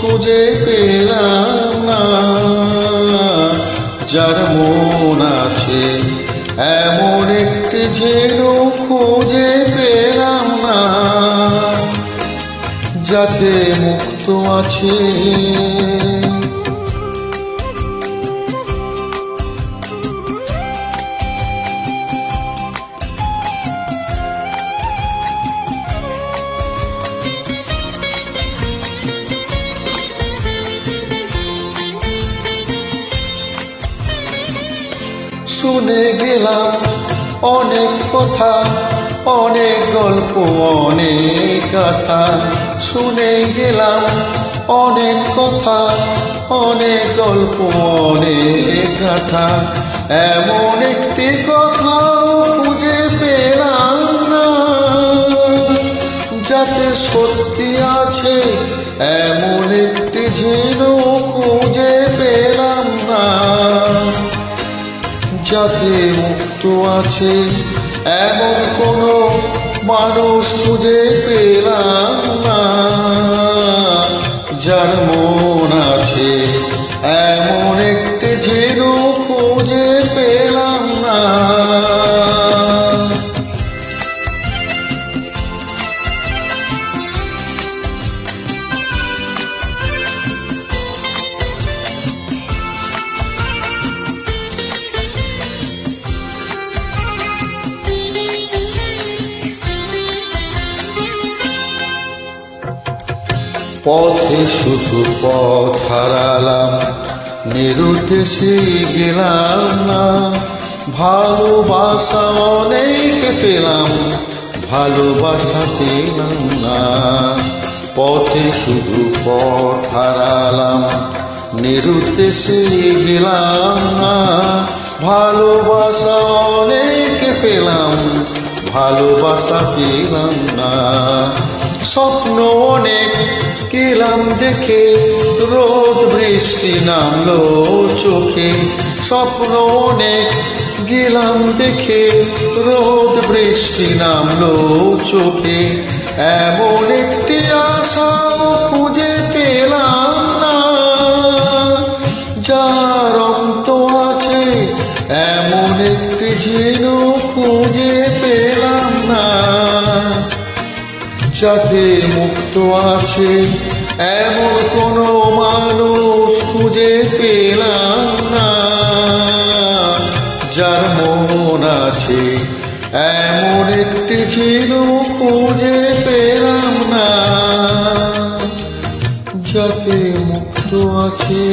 খুঁজে পেলাম না। যার মন আছে, এমন একটি ঝেন খুঁজে পেলাম না। যাতে মুক্ত আছে। শুনে গেলাম অনেক কথা, অনেক গল্প, অনেক কথা শুনে গেলাম অনেক কথা, অনেক গল্প, অনেক কথা এমন একটি কথা খুঁজে পেলাম না, যাতে সত্যি আছে এমন একটি ঝিনুক। যাতে মুক্ত আছে। এমন কোনো মানুষ খুঁজে পথে শুধু পথ হারালাম নিরুদ্দেশে গেলাম না। ভালোবাসা অনেক পেলাম, ভালোবাসা পেলাম না। পথে শুধু পথ হারালাম নিরুদ্দেশে গেলাম না। ভালোবাসা অনেক পেলাম, ভালোবাসা পেলাম না। স্বপ্ন অনেক দেখে রোদ বৃষ্টি নামলো চোখে। স্বপ্ন অনেক গেলাম দেখে, রোদ বৃষ্টি নামলো চোখে। এমন একটি আশাও খুঁজে পেলাম না। যার অন্ত আছে, এমন একটি ঝিনু খুঁজে পেলাম না। যাতে মুক্ত আছে এমন কোনো মানুষ খুঁজে পেলাম না। যার মন আছে, এমন একটি ছিল খুঁজে পেলাম না। যাতে মুক্ত আছে।